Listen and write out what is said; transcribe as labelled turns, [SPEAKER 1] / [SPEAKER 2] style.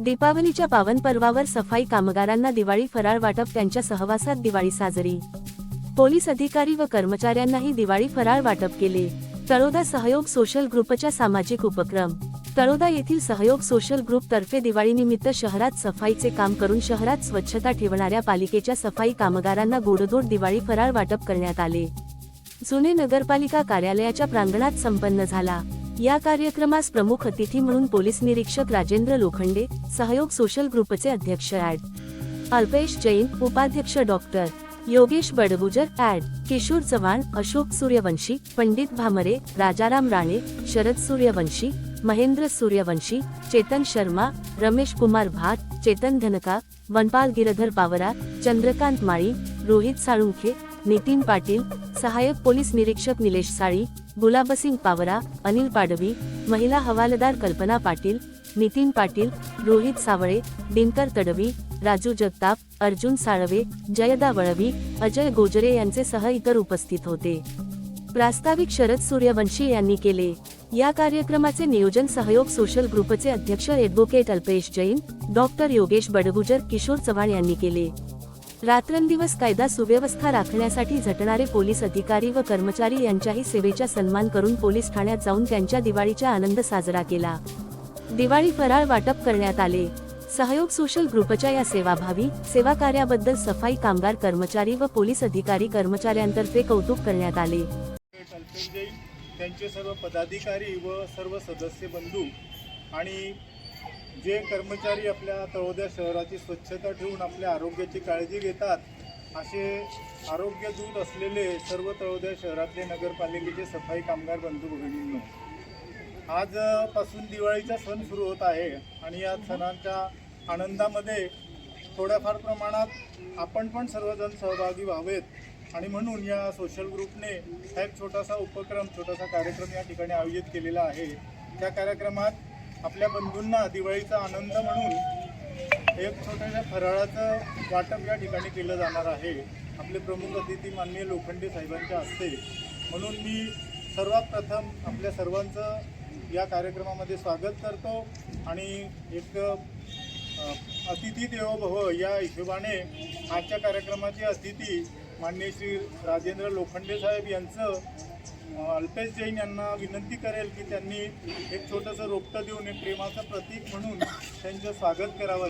[SPEAKER 1] दीपावलीच्या पावन पर्वावर सफाई कामगारांना दिवाळी फराळ वाटप त्यांच्या सहवासात दिवाळी साजरी. पोलीस अधिकारी व कर्मचाऱ्यांनाही दिवाळी फराळ वाटप केले. तळोदा सहयोग सोशल ग्रुपच्या सामाजिक उपक्रम. तळोदा येथील सहयोग सोशल ग्रुप तर्फे दिवाळीनिमित्त शहरात सफाईचे काम करून शहरात स्वच्छता ठेवणाऱ्या पालिकेच्या सफाई कामगारांना गोडधोड दिवाळी फराळ वाटप करण्यात आले. जुने नगरपालिका कार्यालयाच्या प्रांगणात संपन्न झाला. या कार्यक्रमास प्रमुख अतिथी म्हणून पोलीस निरीक्षक राजेंद्र लोखंडे सहयोग सोशल ग्रुपचे अध्यक्ष ऍड अल्पेश जैन उपाध्यक्ष डॉक्टर योगेश बडगुजर ऍड किशोर चव्हाण अशोक सूर्यवंशी पंडित भामरे राजाराम राणे शरद सूर्यवंशी महेंद्र सूर्यवंशी चेतन शर्मा रमेश कुमार भाट चेतन धनका वनपाल गिरधर पावरा चंद्रकांत माळी रोहित साळुंखे नितीन पाटील सहाय्यक पोलीस निरीक्षक निलेश साळी गुलाबसिंग पावरा अनिल पाडवी महिला हवालदार कल्पना पाटील नितीन पाटील रोहित सावळे दिनकर तडवी राजू जगताप अर्जुन साळवे जयदा वळवी अजय गोजरे यांचे सह इतर उपस्थित होते. प्रास्ताविक शरद सूर्यवंशी यांनी केले. या कार्यक्रमाचे नियोजन सहयोग सोशल ग्रुपचे अध्यक्ष ॲडव्होकेट अल्पेश जैन डॉक्टर योगेश बडगुजर किशोर चव्हाण यांनी केले. रात्रंदिवस कायदा सुव्यवस्था राखण्यासाठी झटणारे पोलीस अधिकारी व कर्मचारी यांच्याही सेवेचा सन्मान करून पोलीस ठाण्यात जाऊन त्यांच्या दिवाळीचा आनंद साजरा केला. दिवाळी फराळ वाटप करण्यात आले. सहयोग सोशल ग्रुपच्या या सेवाभावी सेवा कार्याबद्दल सफाई कामगार कर्मचारी व पोलीस अधिकारी कर्मचाऱ्यांतर्फे कौतुक करण्यात आले.
[SPEAKER 2] त्यांचे सर्व पदाधिकारी व सर्व सदस्य बंधू आणि जे कर्मचारी आपल्या तळोद्या शहराची स्वच्छता ठेवून आपल्या आरोग्याची काळजी घेतात असे आरोग्यदूत असलेले सर्व तळोद्या शहरातले नगरपालिकेचे सफाई कामगार बंधू भगिनींनो आजपासून दिवाळीचा सण सुरू होत आहे आणि या सणांच्या आनंदामध्ये थोड्याफार प्रमाणात आपण पण सर्वजण सहभागी व्हावेत. आणि म्हणून या सोशल ग्रुपने हा एक छोटासा उपक्रम छोटासा कार्यक्रम या ठिकाणी आयोजित केलेला आहे. त्या कार्यक्रमात आपल्या बंधूंना दिवाळीचा आनंद म्हणून एक छोट्याशा फराळाचं वाटप या ठिकाणी केलं जाणार आहे. आपले प्रमुख अतिथी माननीय लोखंडे साहेबांच्या हस्ते. म्हणून मी सर्वात प्रथम आपल्या सर्वांचं या कार्यक्रमामध्ये स्वागत करतो आणि एक अतिथी देवो भव या हिशोबाने आजच्या कार्यक्रमाचे अतिथी माननीय श्री राजेंद्र लोखंडे साहेब यांचं अल्पेश जैन यांना विनंती करेल की त्यांनी एक छोटंसं रोपटं देऊन एक प्रेमाचं प्रतीक म्हणून त्यांचं स्वागत करावं